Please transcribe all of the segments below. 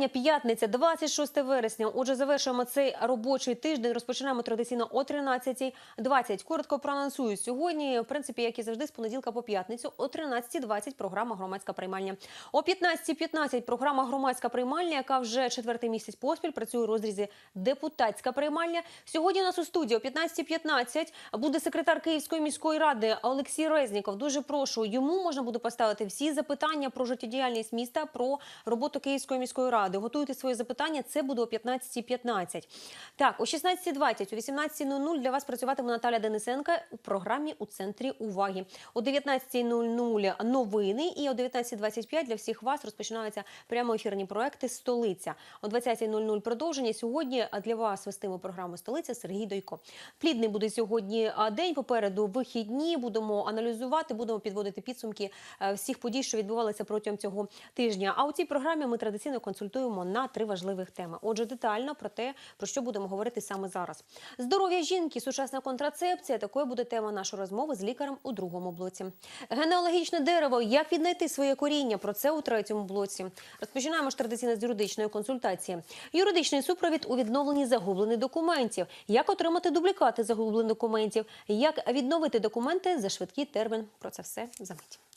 Вітання. П'ятниця, 26 вересня. Отже, завершуємо цей робочий тиждень. Розпочинаємо традиційно о 13.20. Коротко проанонсую сьогодні. В принципі, як і завжди, з понеділка по п'ятницю о 13.20 програма Громадська приймальня. О 15.15 програма Громадська приймальня, яка вже четвертий місяць поспіль працює у розрізі депутатська приймальня. Сьогодні у нас у студії о 15.15 буде секретар Київської міської ради Олексій Резніков. Дуже прошу йому можна буде поставити всі запитання про життєдіяльність міста, про роботу Київської міської ради. Готуйте свої запитання. Це буде о 15.15. Так, о 16.20, о 18.00 для вас працюватиме Наталя Денисенка у програмі у центрі уваги. О 19.00 новини і о 19.25 для всіх вас розпочинаються прямоефірні проекти Столиця. О 20.00 продовження. Сьогодні для вас вестиме програму Столиця Сергій Дойко. Плідний буде сьогодні день. Попереду вихідні. Будемо аналізувати, будемо підводити підсумки е, всіх подій, що відбувалися протягом цього тижня. А у цій програмі ми традиційно консультуємо на три важливих теми. Отже, детально про те, про що будемо говорити саме зараз. Здоров'я жінки, сучасна контрацепція. Такою буде тема нашої розмови з лікарем у другому блоці. Генеалогічне дерево. Як віднайти своє коріння? Про це у третьому блоці. Розпочинаємо ж традиційно з юридичної консультації. Юридичний супровід у відновленні загублених документів. Як отримати дублікати загублених документів? Як відновити документи за швидкий термін? Про це все за мить.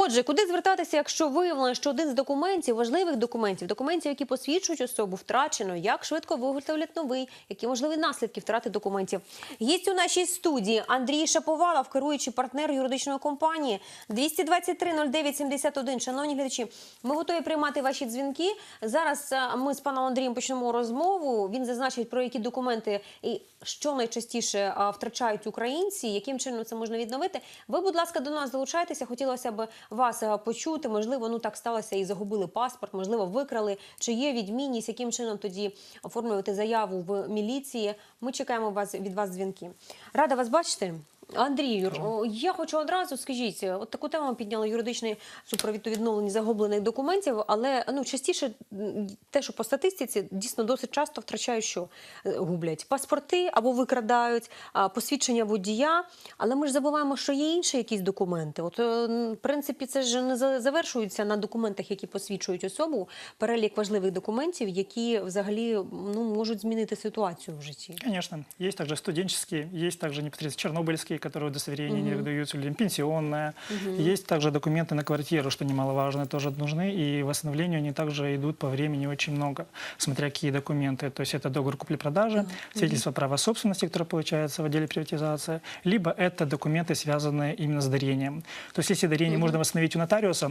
Отже, куди звертатися, якщо виявлено, що один з документів, важливих документів, документів, які посвідчують особу, втрачено, як швидко виготовлять новий, які можливі наслідки втрати документів. Гість у нашій студії Андрій Шаповалов, керуючий партнер юридичної компанії 223 09 71. Шановні глядачі, ми готові приймати ваші дзвінки. Зараз е, ми з паном Андрієм почнемо розмову. Він зазначить про які документи і що найчастіше втрачають українці, яким чином це можна відновити. Ви, будь ласка, до нас долучайтеся. Хотілося б вас почути. Можливо, ну так сталося і загубили паспорт, можливо, викрали. Чи є відмінність, яким чином тоді оформлювати заяву в міліції? Ми чекаємо вас від вас дзвінки. Рада вас бачити. Андрію, я хочу одразу скажіть, от таку тему підняли юридичний супровід у відновленні загублених документів, але ну частіше те, що по статистиці дійсно досить часто втрачають, що Е, гублять паспорти або викрадають посвідчення водія. Але ми ж забуваємо, що є інші якісь документи. От е, в принципі, це ж не завершується на документах, які посвідчують особу. Перелік важливих документів, які взагалі ну можуть змінити ситуацію в житті. Конечно. Есть также студенческие, есть также непосредственно чернобыльские, которые удостоверения не выдаются людям, пенсионные. Есть также документы на квартиру, что немаловажно, тоже нужны. И восстановлению они также идут по времени очень много, смотря какие документы. То есть это договор купли-продажи, свидетельство права собственности, которое получается в отделе приватизации, либо это документы, связанные именно с дарением. То есть если дарение можно восстановить у нотариуса,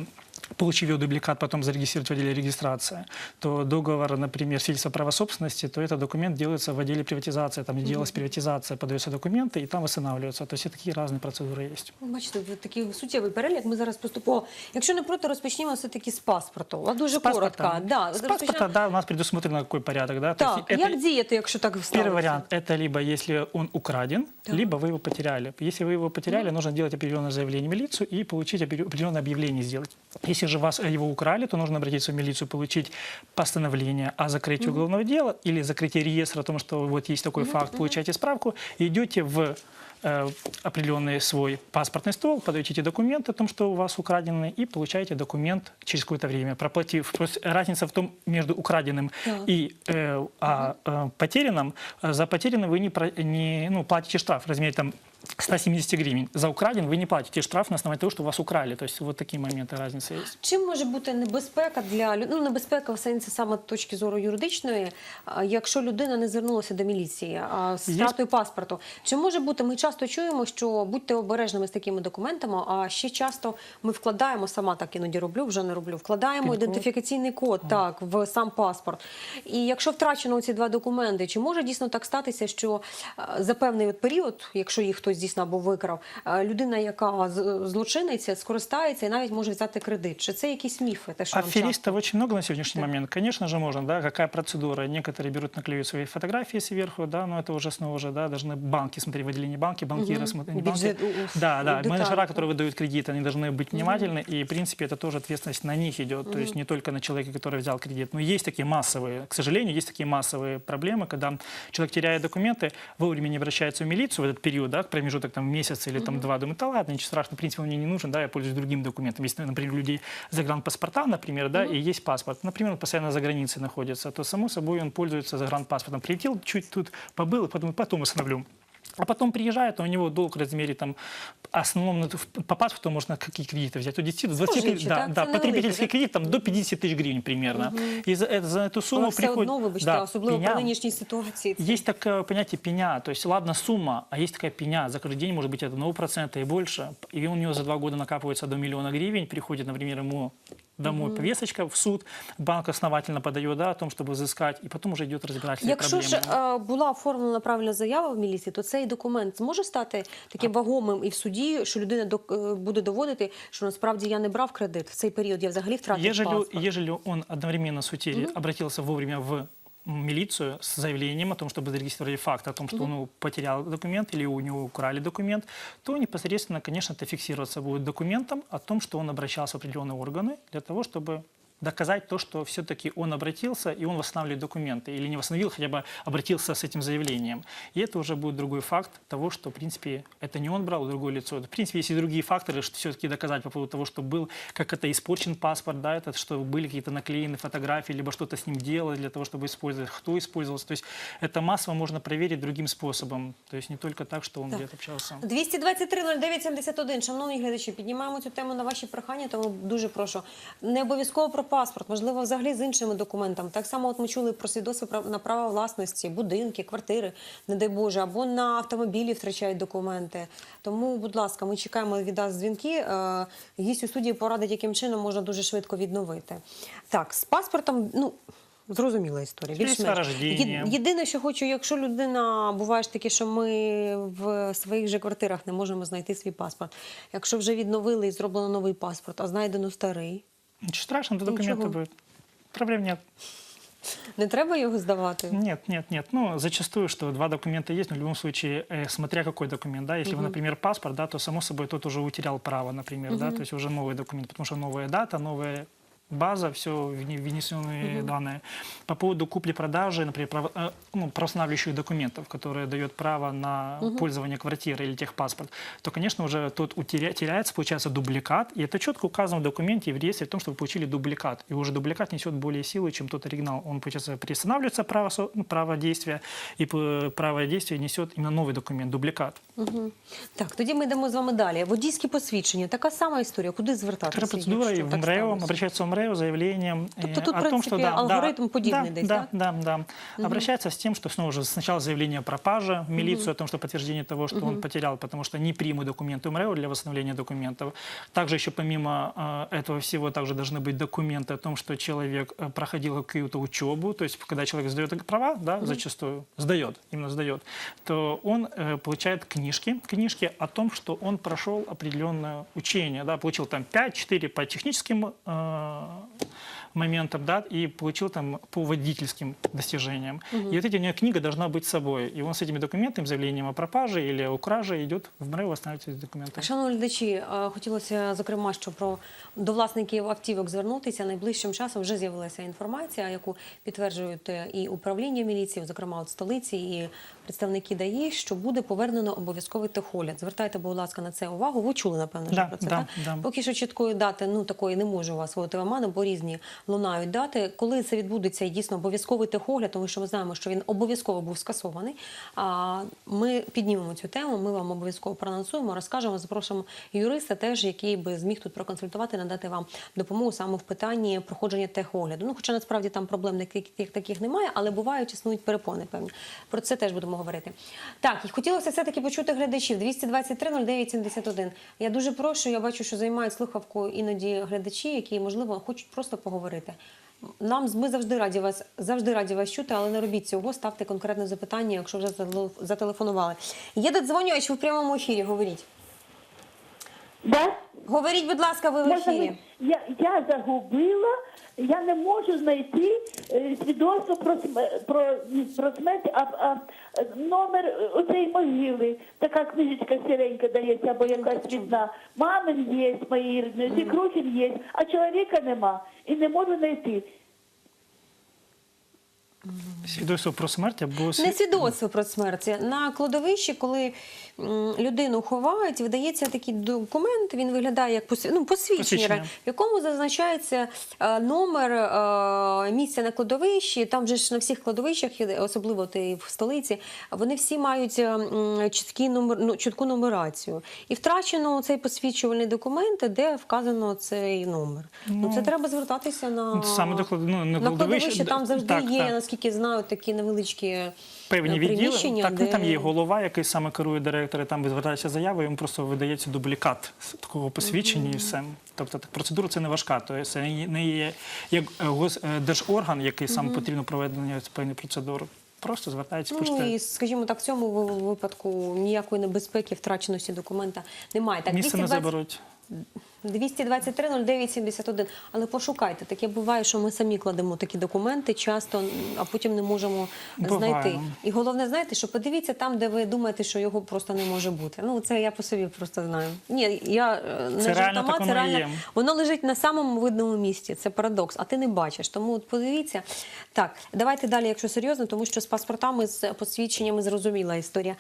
получив его дубликат, потом зарегистрировать в отделе регистрации, то договор, например, свидетельство права собственности, то этот документ делается в отделе приватизации. Там делалась приватизация, подаются документы, и там восстанавливаются. То есть и такие разные процедуры есть. Ну, Бачите, ви такий суттєвий перелік. Ми зараз поступово. Якщо не проти, розпочнімо все таки з паспорту. А дуже С паспорта. коротко. Да, С розпочнемо- паспорта, да, у нас предусмотрено какой порядок, да. То Так, есть это- як діяти, якщо так ставиться? Первый вариант – это либо если он украден, Так. либо вы его потеряли. Если вы его потеряли, нужно делать определенное заявление в милицию и получить опре- определенное объявление сделать. Если же вас его украли, то нужно обратиться в милицию, получить постановление о закрытии уголовного дела или закрытие реестра о том, что вот есть такой факт, получаете справку, идете в э, определенный свой паспортный стол, подаете эти документы о том, что у вас украдены, и получаете документ через какое-то время, проплатив. То есть разница в том между украденным Так. и э, а, э, потерянным. э, За потерянным вы не, не ну, платите штраф в размере там, 170 гривен. За украден вы не платите штраф на основании того, что вас украли. То есть вот такие моменты разницы есть. Чим може бути небезпека для лю- ну, небезпека в сенсі саме точки зору юридичної, а, якщо людина не звернулася до міліції а, з Є- втратою паспорту? Чи може бути? Ми часто чуємо, що будьте обережними з такими документами, а ще часто ми вкладаємо сама так іноді роблю, вже не роблю. Вкладаємо Пін-код. ідентифікаційний код так в сам паспорт. І якщо втрачено ці два документи, чи може дійсно так статися, що а, за певний от період, якщо їх хтось дійсно або викрав, а, людина, яка з- злочинниця, скористається і навіть може взяти кредит? Чи це якісь міфи? Те, що нам часто? Аферистов очень много на сегодняшний момент. Конечно же, можно, да, какая процедура. Некоторые берут, наклеивают свои фотографии сверху, да, но это уже снова уже, да, должны банки смотреть в отделении банки, банкиры Мгм. смотреть, не Бюджет, банки. уф, Да, да, детали, менеджера, да. которые выдают кредит, они должны быть внимательны, и, в принципе, это тоже ответственность на них идет, то есть не только на человека, который взял кредит. Но есть такие массовые, к сожалению, есть такие массовые проблемы, когда человек теряет документы, вовремя не обращается в милицию в этот период, да, к промежуток там месяц или там два, думаю, да ладно, ничего страшного, в принципе, он мне не нужен, да, я пользуюсь другим документом. Если, например, у людей загранпаспорта, например, да, и есть паспорт, например, он постоянно за границей находится, то, само собой, он пользуется загранпаспортом. Прилетел, чуть тут побыл, и потом, потом восстановлю. А потом приезжает, а у него долг в размере там, основном ну, в- по паспорту можно какие кредиты взять? От 10 до 20 Споживчі, да, так? да, Це потребительский невеликі, кредит там, до 50 тысяч гривен примерно. И за, это- за эту сумму Але все приходит... одно, вибачте, Да, особливо пеня. при нинішній ситуації. це- Есть такое понятие пеня, то есть ладно сумма, а есть такая пеня, за каждый день может быть одного процента и больше, и у него за два года накапывается до миллиона гривен, приходит, например, ему домой повесточка в суд, банк основательно подает да, о том, чтобы взыскать, и потом уже идет разбирательство Якщо ж проблемы. е, була оформлена правильна заява в міліції, то цей документ зможе стати таким вагомим і в суді, що людина док- е, буде доводити, що насправді я не брав кредит в цей період, я взагалі втратив Ежели, паспорт. ежели он одновременно с утерей обратился вовремя в милицию с заявлением о том, чтобы зарегистрировали факт о том, что он потерял документ или у него украли документ, то непосредственно, конечно, это фиксироваться будет документом о том, что он обращался в определенные органы для того, чтобы доказать то, что все-таки он обратился и он восстанавливает документы. Или не восстановил, хотя бы обратился с этим заявлением. И это уже будет другой факт того, что, в принципе, это не он брал, а другое лицо. В принципе, есть и другие факторы, что все-таки доказать по поводу того, что был, как это испорчен паспорт, да, это, что были какие-то наклеены фотографии, либо что-то с ним делали для того, чтобы использовать, кто использовался. То есть это массово можно проверить другим способом. То есть не только так, что он Так. где-то общался. 223 09 71. Шановні глядачі, піднімаємо цю тему на ваші прохання, тому дуже прошу. Не обов'язково про паспорт, можливо, взагалі з іншими документами. Так само, от ми чули про свідоцтво на право власності, будинки, квартири, не дай Боже, або на автомобілі втрачають документи. Тому, будь ласка, ми чекаємо від вас дзвінки. Е, Гість у студії порадить, яким чином можна дуже швидко відновити. Так, з паспортом, ну. Зрозуміла історія. Більш-менш. Єдине, що хочу, якщо людина буває ж таки, що ми в своїх же квартирах не можемо знайти свій паспорт. Якщо вже відновили і зроблено новий паспорт, а знайдено старий, Ничего страшного, это Ничего. документы будут. Проблем нет. не треба його здавати. Нет, нет, нет. Ну, зачастую, что два документа есть, но в любом случае, э, смотря какой документ, да, если, вы, например, паспорт, да, то, само собой, тот уже утерял право, например, да, то есть уже новый документ, потому что новая дата, новая база, все внесенные данные. По поводу купли-продажи, например, право- э, ну, правоустанавливающих документов, которые дают право на пользование квартирой или техпаспорт, то, конечно, уже тот утеря- теряется, получается дубликат, и это четко указано в документе и в реестре о том, что вы получили дубликат. И уже дубликат несет более силы, чем тот оригинал. Он, получается, приостанавливается право, со- ну, право действия, и п- право действия несет именно новый документ, дубликат. Мгм. Так, тоді ми йдемо з вами далі. Водійські посвідчення, така сама історія. Куди звертатися? Такая процедура, якщо и в так МРЭО, сталося? обращается в МРЭО с заявлением Тобто э, тут, о том, принципе, что да, алгоритм да, подібний да, десь, да, да, да. Обращается с тем, что снова же сначала заявление о пропаже милицию, о том, что подтверждение того, что он потерял, потому что не примут документы МРЭО для восстановления документов. Также еще помимо э, этого всего также должны быть документы о том, что человек э, проходил какую-то учебу, то есть когда человек сдает права, да, зачастую сдает, именно сдает, то он э, получает книжки, книжки о том, что он прошел определенное учение, да, получил там 5-4 по техническим э, 嗯 моментам, да, и получил там по водительским достижениям. И вот эта у него книга должна быть с собой. И он с этими документами, заявлением о пропаже или о краже идет в МРЭО восстанавливать эти документы. Шановні глядачі, е, хотілося зокрема, що про до власників автівок звернутися найближчим часом вже з'явилася інформація, яку підтверджують е, і управління міліції, зокрема от столиці, і представники ДАІ, що буде повернено обов'язковий техогляд. Звертайте, будь ласка, на це увагу. Ви чули напевно вже Да, про це. да, так? да. Поки що чіткої дати, ну такої не можу вас вводити в оману, бо різні лунають дати. Коли це відбудеться і дійсно обов'язковий техогляд, тому що ми знаємо, що він обов'язково був скасований. Ми піднімемо цю тему. Ми вам обов'язково проанонсуємо, розкажемо, запрошуємо юриста, теж який би зміг тут проконсультувати, надати вам допомогу саме в питанні проходження техогляду. Ну, хоча насправді там проблем таких, немає, але бувають існують перепони певні. Про це теж будемо говорити. Так, і хотілося все-таки почути глядачів 223 09 71. Я дуже прошу, я бачу, що займають слухавку іноді глядачі, які, можливо, хочуть просто поговорити. Нам ми завжди раді вас завжди раді вас чути, але не робіть цього. Ставте конкретне запитання, якщо вже зателефонували. Є додзвонювач, в прямому ефірі. Говоріть. Да? Говоріть, будь ласка, ви в ефірі. я, я загубила, я не можу знайти е, свідоцтво про, см- про, ні, про смерть, а, а е, номер оцеї могили. Така книжечка сіренька дається, або якась рідна. Мамин є, моїй рідної, свекрухін є, а чоловіка нема. І не можу знайти. Свідоцтво про смерть або Не свідоцтво про смерть. На кладовищі, коли людину ховають, видається такий документ, він виглядає як посві- ну, посвідчення, Посвідчення. в якому зазначається е, номер е, місця на кладовищі. Там же ж на всіх кладовищах, особливо і в столиці, вони всі мають чіткі номер, ну, чітку нумерацію. І втрачено цей посвідчувальний документ, де вказано цей номер. Ну, це треба звертатися на, Саме до ну, на кладовище. Там завжди так, є, так. Наскільки знаю, такі невеличкі певні е, відділи. Так, ну, де... там є голова, який саме керує директори, там звертається заява, йому просто видається дублікат такого посвідчення і все. Тобто так, процедура це не важка. Тобто це не є- як е, е, держорган, який саме потрібно проведення певної процедури. Просто звертається Ну почте. і скажімо так, в цьому випадку ніякої небезпеки втраченості документа немає. Так, Місце не 220 заберуть. 223 09 71. Але пошукайте. Таке буває, що ми самі кладемо такі документи часто, а потім не можемо Буває. знайти. І головне, знаєте, що подивіться там, де ви думаєте, що його просто не може бути. Ну це я по собі просто знаю. Ні, я е, не Це реально жартома, так це воно і реально є. воно лежить на самому видному місці. Це парадокс, а ти не бачиш. Тому от подивіться. Так, давайте далі, якщо серйозно, тому що з паспортами, з посвідченнями зрозуміла історія.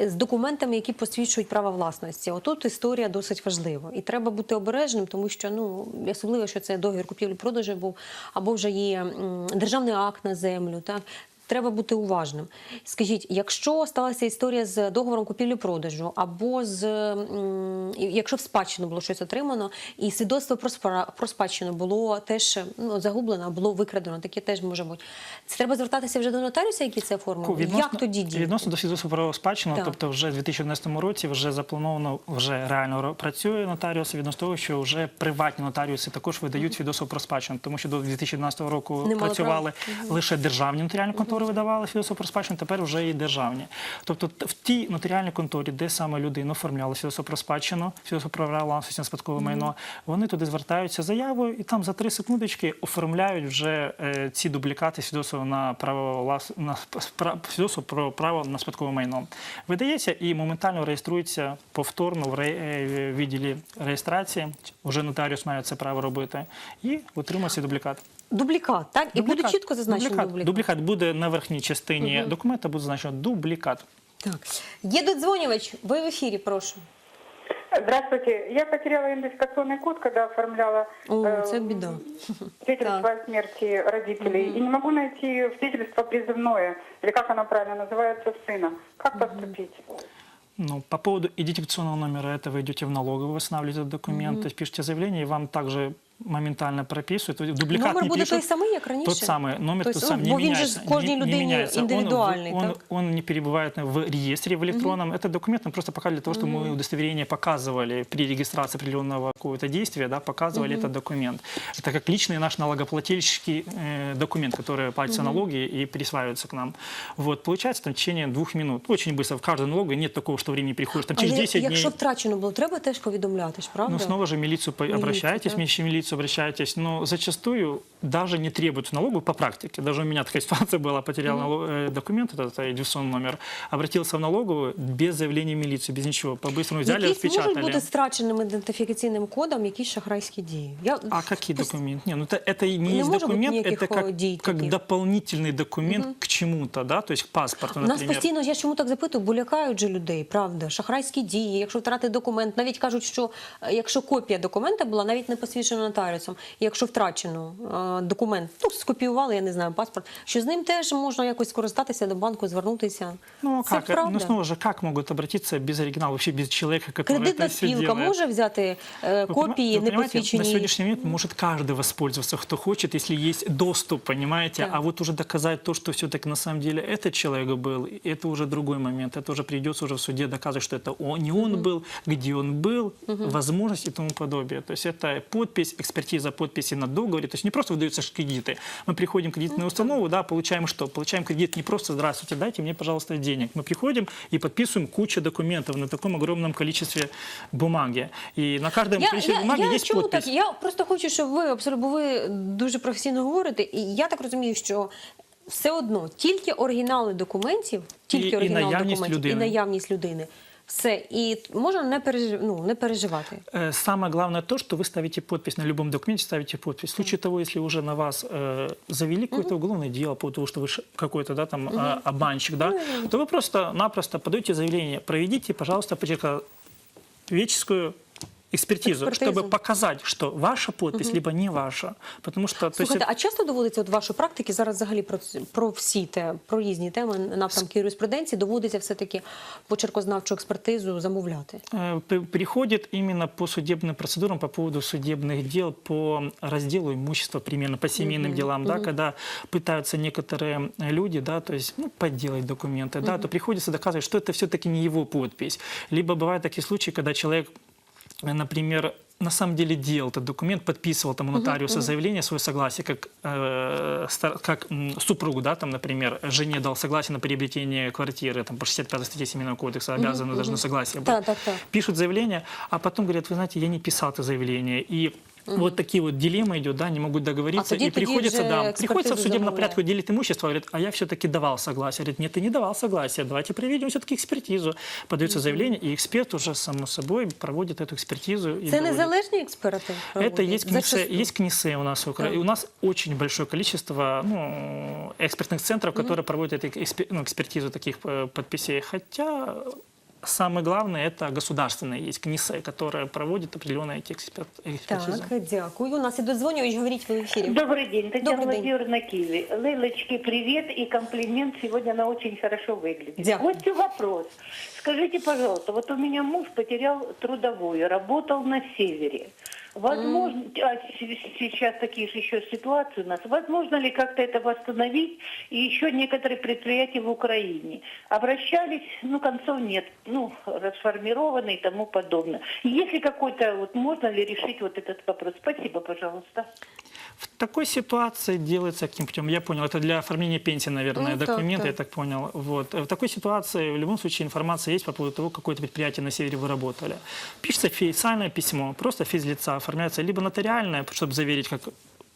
З документами, які посвідчують право власності. Отут історія досить важлива. І треба бути обережним, тому що ну особливо, що це договір купівлі-продажу був, або вже є державний акт на землю. Так треба бути уважним. Скажіть, якщо сталася історія з договором купівлі-продажу, або з якщо в спадщину було щось отримано, і свідоцтво про про спадщину було теж ну, загублено, було викрадено, таке теж може бути. Це треба звертатися вже до нотаріуса, який це оформив. Як тоді діяти? Відносно до свідоцтва про спадщину, Так. тобто вже в 2011 році вже заплановано, вже реально працює нотаріус відносно того, що вже приватні нотаріуси також видають свідоцтво про спадщину, тому що до 2011 року Не мали працювали лише державні нотаріальні контори видавали свідоцтво про спадщину, тепер вже і державні. Тобто в тій нотаріальній конторі, де саме людина оформляла свідоцтво про спадщину, свідоцтво про на спадкове майно, вони туди звертаються заявою і там за три секундочки оформляють вже е, ці дублікати свідоцтва на право на свідоцтво про право на спадкове майно. Видається і моментально реєструється повторно в е, відділі реєстрації. Вже нотаріус має це право робити і отримує цей дублікат. Дублікат, так? І буде Дублікат. чітко зазначено дублікат. дублікат. Дублікат буде на верхній частині документа, буде зазначено дублікат. Так. Є додзвонювач, ви в ефірі, прошу. Здравствуйте. Я потеряла идентификационный код, когда оформляла О, э, це біда. свидетельство о смерти родителей. И не могу найти свидетельство призывное, или как оно правильно называется, сына. Как поступить? Ну, по поводу идентификационного номера этого идете в налоговую, восстанавливаете документы, пишете заявление, и вам также моментально прописывают. Дубликат Номер не буде пишут. той самий, як раніше? Тот самый номер, Тобто, тот самый, ну, не бо він же меняется. в кожній не- не людині меняется. Он- індивідуальний, он, так? он, не перебывает в реестре в электронном. Это документ он просто пока для того, чтобы мы удостоверение показывали при регистрации определенного какого-то действия, да, показывали этот документ. Это как личный наш налогоплательщик э, документ, который платится налоги и присваивается к нам. Вот, получается там в течение двух минут. Очень быстро. В каждой налоге нет такого, что времени приходишь. Там через Але 10 якщо дней. втрачено було, треба теж повідомляти ж, правда? Ну, снова же в милицию по- Милицию, обращаетесь, да. в милицию обращаетесь, но зачастую даже не требуют налогу по практике. Даже у меня такая ситуация была, потерял налог- э, документ, этот э, идентификационный номер, обратился в налоговую без заявления в милицию, без ничего. По-быстрому взяли, Якісь можуть распечатали. бути з втраченим ідентифікаційним кодом якісь шахрайські дії. Я... А какие документы? Не, ну это, это и не, Не есть может быть документ, никаких, это как, э, дей как таких. дополнительный документ к чему-то, да, то есть к паспорту, Нас например. постійно, я чому так запитую, бо лякають же людей, правда? Шахрайські дії, якщо втратити документ, навіть кажуть, що е, якщо копія документа була, навіть не посвідчена нотаріусом, і якщо втрачено е, документ, ну скопіювали, я не знаю, паспорт, що з ним теж можна якось скористатися до банку, звернутися. Ну, а Це как? правда. Ну, снова же, как могут обратиться без оригинала, вообще без человека, который Кредитна это все спілка делает? може взяти е, Вы копії пони- вы понимаете, На непосвідчені. сегодняшний момент может каждый воспользоваться, кто хочет, если есть доступ, понимаете? Да. А вот уже доказать то, что все-таки на самом деле этот человек был, это уже другой момент. Это уже придется уже в суде доказывать, что это он, не он был, где он был, возможность и тому подобие. То есть это подпись, экспертиза подписи на договоре. То есть не просто выдаются ж кредиты. Мы приходим в кредитную установу, да, получаем что? Получаем кредит не просто «здравствуйте, дайте мне, пожалуйста, денег». Мы приходим и подписываем кучу документов на таком огромном количестве бумаги. И на каждом Я, количестве я, бумаги я есть чому подпись. так? Я просто хочу, щоб ви абсолютно бо ви дуже професійно говорите, і я так розумію, що все одно тільки оригінали документів, тільки І- і оригінал наявність документів і людини. наявність людини Все, і можна не, пережив... ну, не переживати. Э, Самое главное то, что вы ставите подпись на любом документе, ставите подпись. В случае того, если уже на вас э, завели какое-то уголовное дело по того, что вы ш- какой-то да, там а, обманщик, да, то вы просто-напросто подаете заявление, проведите, пожалуйста, человеческую экспертизу, Экспертизу. чтобы показать, что ваша подпись либо не ваша, потому что то есть, Слухайте, а часто доводиться от вашої практики зараз взагалі про, ц- про всі те, про різні теми напрямки юриспруденції доводиться все-таки почеркознавчу експертизу замовляти? Э, при- приходит именно по судебным процедурам по поводу судебных дел по разделу имущества примерно по семейным делам, да, когда пытаются некоторые люди, да, то есть ну, подделать документы, да, то приходится доказывать, что это все-таки не его подпись. Либо бывают такие случаи, когда человек, э, например, на самом деле делал этот документ, подписывал там у нотариуса заявление, свое согласие, как, э, стар- как м, супруг, да, там, например, жене дал согласие на приобретение квартиры, там, по 65 статье Семейного кодекса, обязаны должны согласие быть Так, так, так. пишут заявление, а потом говорят, вы знаете, я не писал это заявление. И вот такие вот дилеммы идет, да, не могут договориться. А тоді- и тоді приходится, вже да, приходится в експертизу судебном замовляє. порядку делить имущество. Говорят, а я все-таки давал согласие. Говорит, нет, ты не давал согласие. Давайте проведем все-таки экспертизу. Подается заявление, и эксперт уже, само собой, проводит эту экспертизу. и Це доводит. незалежні експерти? Это проводять? есть КНИСЕ, Зачастую. есть КНИСЕ у нас в Украине. Да. У нас очень большое количество ну, экспертных центров, которые проводят эти экспе- ну, экспертизу таких э, подписей. Хотя самое главное это государственные есть КНИСЕ, которые проводят определенные эти эксперт, экспертизы. Так, дякую. У нас і додзвонюють, говоріть ви в ефірі. Добрый день, Татьяна Добрый день. Владимировна Киви. Лейлочке привет и комплимент. Сегодня она очень хорошо выглядит. Дякую. Вот вопрос. Скажите, пожалуйста, вот у меня муж потерял трудовую, работал на севере. Возможно, а с- сейчас такие же еще ситуации у нас. Возможно ли как-то это восстановить? И еще некоторые предприятия в Украине обращались, ну концов нет, ну расформированы и тому подобное. Есть ли какой-то вот можно ли решить вот этот вопрос? Спасибо, пожалуйста. В такой ситуации делается каким путем? Я понял, это для оформления пенсии, наверное, Ну, так, документ, так. я так понял. Вот. В такой ситуации в любом случае информация есть по поводу того, какое-то предприятие на севере вы работали. Пишется официальное письмо, просто физлица, оформляется либо нотариальное, чтобы заверить, как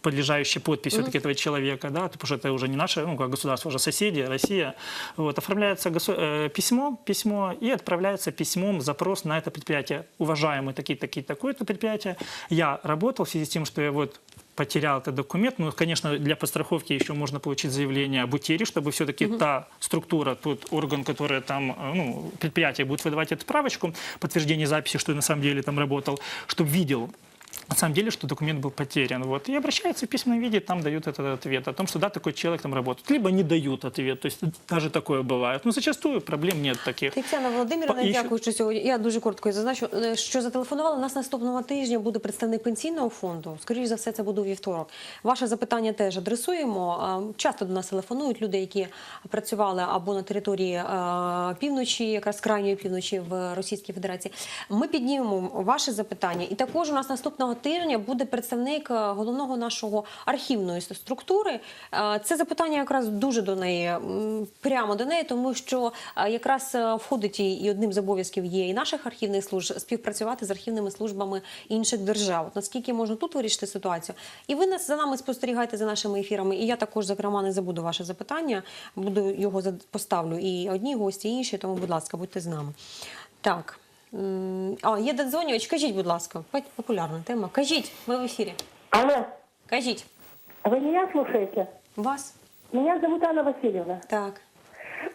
подлежащая подпись все-таки этого человека, да, потому что это уже не наше, ну, как государство, уже соседи, Россия. Вот, оформляется госу- э, письмо, письмо и отправляется письмом запрос на это предприятие. Уважаемый такие, такие, такое-то предприятие. Я работал в связи с тем, что я вот потерял этот документ. Ну, конечно, для подстраховки еще можно получить заявление об утере, чтобы все-таки та структура, тот орган, который там, э, ну, предприятие будет выдавать эту справочку, подтверждение записи, что я на самом деле там работал, чтобы видел, на самом деле, что документ был потерян. Вот. И обращается в письменном виде, там дают этот ответ о том, что да, такой человек там работает. Либо не дают ответ, то есть даже такое бывает. Но зачастую проблем нет таких. Тетяна Володимирівна, Па- і що- дякую, що сьогодні. Я дуже коротко зазначу, е, що зателефонували. У нас наступного тижня буде представник пенсійного фонду. Скоріше за все, це буде у вівторок. Ваше запитання теж адресуємо. А, Часто до нас телефонують люди, які працювали або на території е, півночі, якраз крайньої півночі в Російській Федерації. Ми піднімемо ваше запитання. І також у нас наступного тижня буде представник е, головного нашого архівної структури. Е, Це запитання якраз дуже до неї, прямо до неї, тому що е, якраз входить і одним з обов'язків є і наших архівних служб співпрацювати з архівними службами інших держав. Наскільки можна тут вирішити ситуацію? І ви нас за нами спостерігаєте за нашими ефірами. І я також, зокрема, не забуду ваше запитання. Буду його поставлю і одні гості, і інші. Тому, будь ласка, будьте з нами. Так. М, А, є додзвонювач. Кажіть, будь ласка, Пать- популярна тема. Кажіть, ми в ефірі. Алло, Кажіть, вы меня слушаете? вас? Меня зовут Анна Васильевна. Так.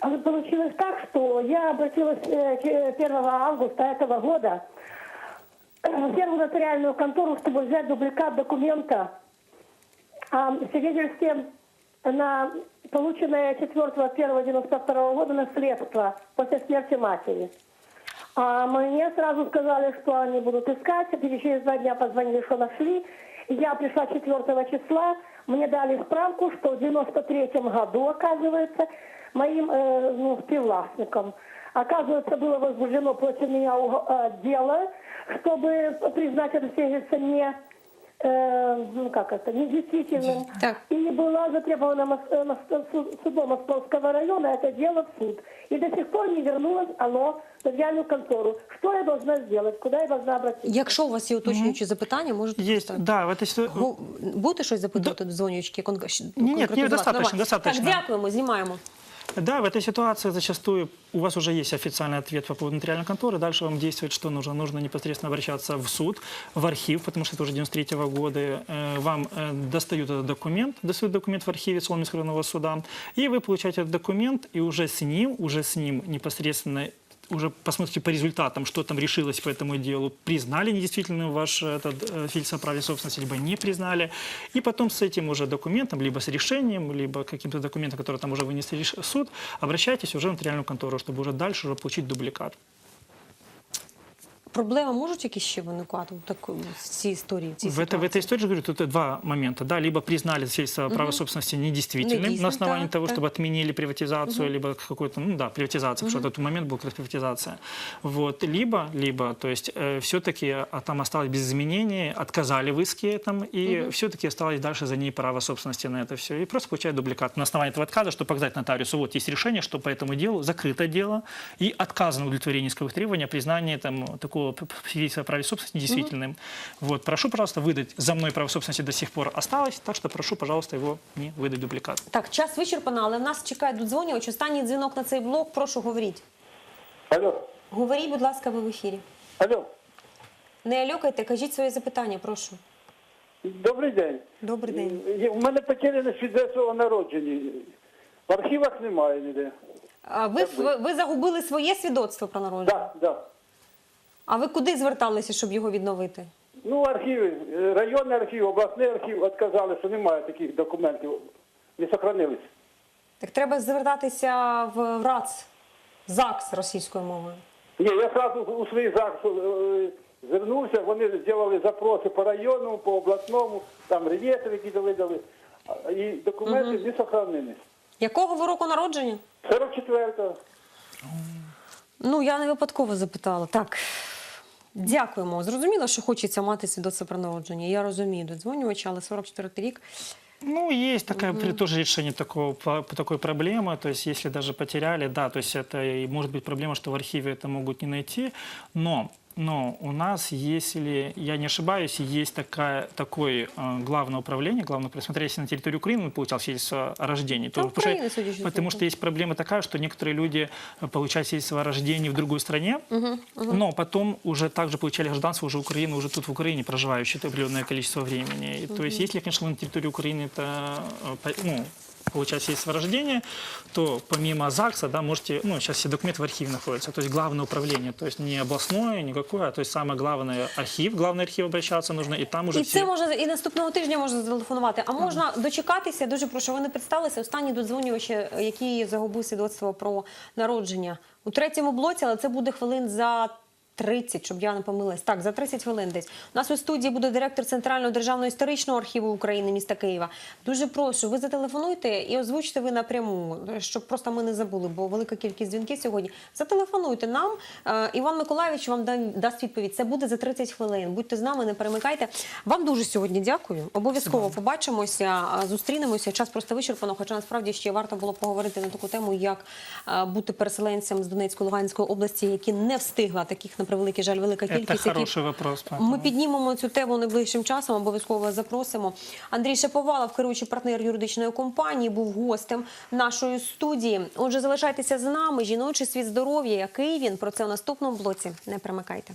А вот Получилось так, что я обратилась э, к- 1 августа этого года в первую нотариальную контору, чтобы взять дубликат документа о свидетельстве на полученное 4.1.92 года наследство после смерти матери. А мне сразу сказали, что они будут искать. И через два дня позвонили, что нашли. Я пришла 4 числа. Мне дали справку, что в 93 году, оказывается, моим э, ну, співвласником, оказывается, было возбуждено против меня уго- э, дело, чтобы признать это свидетельство не, э, ну как это, недействительным. Так. И была затребована Мос- э, Мос- су- судом Московского района это дело в суд. И до сих пор не вернулось оно в нотариальную контору. Что я должна сделать? Куда я должна обратиться? Якщо у вас є уточнюючі запитання, можете Есть, поставити. да, в этой ситуации... Го- Будете щось запитувати до дзвонючки? Кон... щ- ні, конкретизувати? достатньо, Нормально. достатньо. Так, дякуємо, знімаємо. Да, в этой ситуации зачастую у вас уже есть официальный ответ по поводу нотариальной конторы. Дальше вам действует, что нужно. Нужно непосредственно обращаться в суд, в архив, потому что это уже 93 года. Э, Вам э, достают этот документ, достают документ в архиве Соломинского районного суда, и вы получаете этот документ, и уже с ним, уже с ним непосредственно уже посмотрите по результатам, что там решилось по этому делу, признали недействительным ваш этот э, фильтр о праве собственности, либо не признали. И потом с этим уже документом, либо с решением, либо каким-то документом, который там уже вынесли реш- суд, обращайтесь уже в нотариальную контору, чтобы уже дальше уже получить дубликат. Проблеми можуть якісь ще виникати в такому в цій історії? В, цій В, это, в ситуації? этой истории, же говорю, тут два момента. Да, либо признали свидетельство о праве собственности недействительным Недействительным, на основании так, того, так. чтобы отменили приватизацию, либо какой-то, ну да, приватизация, потому что на тот момент была как раз приватизация. Вот, либо, либо, то есть все-таки а там осталось без изменений, отказали в иске там, и все-таки осталось дальше за ней право собственности на это все. И просто получают дубликат на основании этого отказа, чтобы показать нотариусу, вот есть решение, что по этому делу закрыто дело, и отказано удовлетворение исковых требований о признании там, такого п- п- свидетельства о праве собственности недействительным. Вот, прошу, пожалуйста, выдать. За мной право собственности до сих пор осталось, так что прошу, пожалуйста, его не выдать дубликат. Так, час вичерпано, але в нас чекає додзвонювач. Останній дзвінок на цей блок. Прошу, говоріть. Алло, Говоріть, будь ласка, ви в ефірі. алло, Не алюкайте, кажіть своє запитання, прошу. добрий день. Добрий день. Є- У мене потеряне свідоцтво о народженні. В архівах немає ніде. А ви, ви, ви загубили своє свідоцтво про народження? Так, так. А ви куди зверталися, щоб його відновити? Ну, архіви, е, районний архів, обласний архів відказали, що немає таких документів. Не сохранились. Так треба звертатися в РАЦ, ЗАГС російською мовою. Ні, я одразу у свій ЗАГС е, звернувся, вони зробили запроси по району, по обласному, там реєстр, які дали, дали. І документи не сохранились. Якого ви року народження? 44-го. Ну, я не випадково запитала. Так. Дякуємо. Зрозуміло, що хочеться мати свідоцтво про народження. Я розумію додзвонювача, але 44 рік. Ну, есть такая, при- тоже решение такого, по- такой проблемы. То есть, если даже потеряли, да, то есть это и может быть проблема, что в архиве это могут не найти. Но, но у нас, если я не ошибаюсь, есть такая, такое э, главное управление, главное присмотрение, если на территории Украины он получал свидетельство о рождении. Да, то- потому Украина, что, судя по потому всему. что есть проблема такая, что некоторые люди э, получают свидетельство о рождении в другой стране, но потом уже также получали гражданство уже Украины, уже тут в Украине проживающие определенное количество времени. И То есть если, конечно, вы на территории Украины это, э, по- ну, получать свидетельство то помимо ЗАГСа, да, можете, ну, сейчас все документы в архиве находятся, то есть главное управление, то есть не областное, никакое, а то есть самое главное архив, главный архив обращаться нужно, и там уже І все... це можна і наступного тижня можна зателефонувати. А можна дочекатися. Дуже прошу, ви не представилися. Останні додзвонювачі, який загубив свідоцтво про народження у третьому блоці, але це буде хвилин за. 30, щоб я не помилилась. Так, за 30 хвилин десь. У нас у студії буде директор Центрального державного історичного архіву України міста Києва. Дуже прошу, ви зателефонуйте і озвучте ви напряму, щоб просто ми не забули, бо велика кількість дзвінків сьогодні. Зателефонуйте нам. Е, Іван Миколаївич вам дасть відповідь. Це буде за 30 хвилин. Будьте з нами, не перемикайте. Вам дуже сьогодні дякую. Обов'язково побачимося, зустрінемося. Час просто вичерпано. Хоча насправді ще варто було поговорити на таку тему, як е, бути переселенцем з Донецької Луганської області, які не встигла таких на превеликий жаль, велика кількість. Це хороший вопрос. Ми піднімемо цю тему найближчим часом. Обов'язково запросимо. Андрій Шаповалов, керуючий партнер юридичної компанії, був гостем нашої студії. Отже, залишайтеся з нами. Жіночий світ здоров'я, який він про це в наступному блоці. Не примикайте.